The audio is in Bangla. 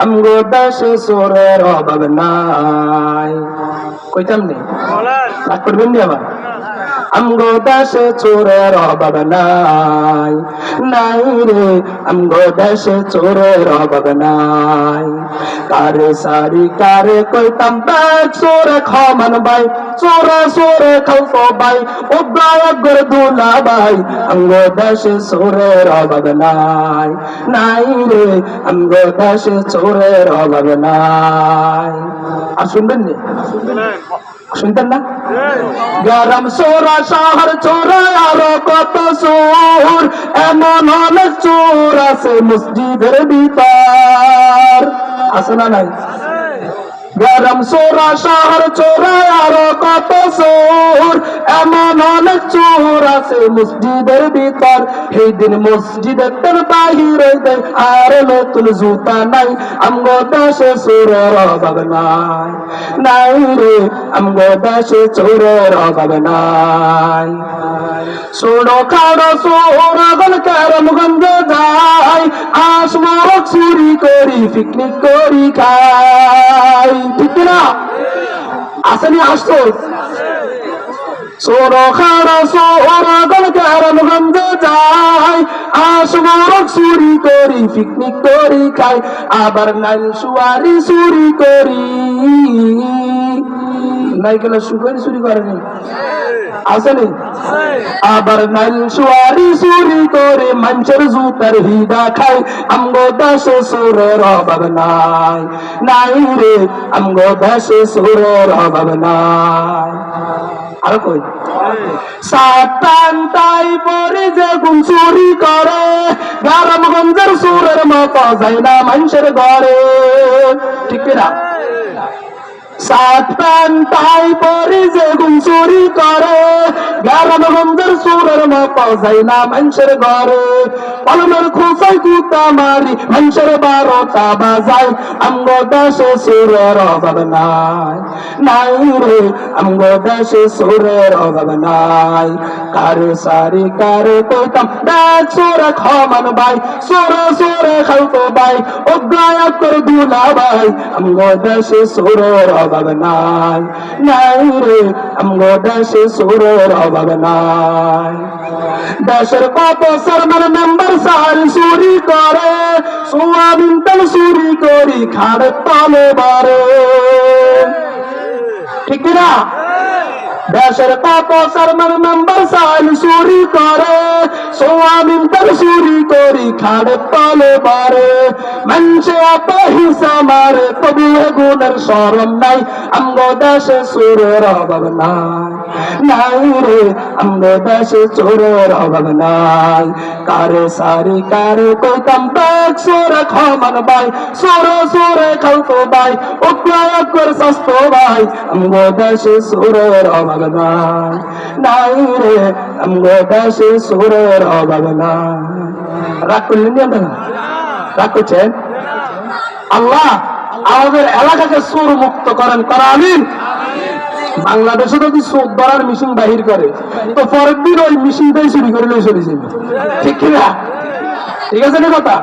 আমগো দেশে সোরের অভাব নাই। কইতাম নেই রাগ করবেন নি আবার? আমগো দেশে চোরের অভাব নাই। নাই রে, আমগো দেশে চোরের অভাব নাই। কারে সারি কারে কইতাম ব্যাগ চোরে খমান ভাই, চোরে চোরে খালতো ভাই উদ্রায় গর দুলা ভাই, আমগো দেশে চোরের অভাব নাই। নাই রে, আমগো দেশে চোরের অভাব নাই। আর শুনবেন নি? শুনতেন না? গরম সোরা, শহর চোরা আরও কত সুর? এমন অনেক চোর আছে মসজিদের ভিতর। আছে না নাই? গরম সোরা, শহর চোরা, আরও কত সুর? এমন অনেক চোর আছে মসজিদের ভিতর। সেই দিন মসজিদের বাহিরে দেয় আর নতুন জুতা নাই। আমগো দেশে চোরের অভাব নাই। নাই রে, আমগো দেশে চোরের অভাব নাই। সোনো খাড়ো সোরাগল কারম গন্ধে যাই আসমরক চুরি করি, পিকনিক করি না আসেনি আসতো সোনো খাড়ো সোরাগল কারম গন্ধে যাই আসমরক চুরি করি পিকনিক করি খাই। আবার নাইল সুয়ারি চুরি করি। নাইকেল সুগারি চুরি করেনি। আসেনি আবার নাইল সুয়ারি চুরি করে মানুষের জুতার হিদা খাই আমগো দেশে সুরের অভাব নাই। নাই রে আমগো দেশে সুরের অভাব নাই। আর কই? সাতান তাই পরে যে গুম চুরি করে গারাম গঞ্জের সুরের মতো যায় না মানুষের ঘরে। ঠিক না সাত প্যান তাই পরে যে গুম চুরি করে। গ্রাম গঞ্জের সুরের মতো যাই না মানুষের ঘরে কলমের খুঁচাই কুতা মারি মানুষের বারোটা বাজাই আমগ দেশে সুরের অভাব নাই নাই রে আমগ দেশে সুরের অভাব নাই কারে সারি কারে কইতাম দেখ সুরে খমান ভাই সুরে সুরে খালতো ভাই অগ্রায় করে দুলা ভাই আমগ দেশে সুরের অভাব নাই নাই রে আমগ দেশে সুরের অভাব নাই দেশের কত সরমার মেম্বার সারি চুরি করে সোয়াবিন তেল চুরি করি খাড়ে তলে বারে ঠিক না দেশের চুরি করে সোয়াবিন তেল চুরি করি খাড়ে তলে বারে মানুষে এত হিসা মারে তবু গুণের সরম নাই। আমগ দেশে সুরের অভাব নাই। নাই রে, আমগ দেশে চোরের অভাব নাই। কারে সারি কারে কইতাম ব্যাগ সোরে খমান ভাই, সোরে সোরে খালতো ভাই উকরায় করে সস্তো ভাই, আমগ দেশে সুরের অভাব নাই। নাই রে, আমগ দেশে সুরের আল্লাহ আমাদের এলাকাকে সুর মুক্ত করেন করা, আমিন। বাংলাদেশে যদি সুদ ধরার মেশিন বাহির করে, তো পরের দিন ওই মেশিনটাই চুরি করে লই চলে যাবে। ঠিক কিনা? ঠিক আছে না কথা?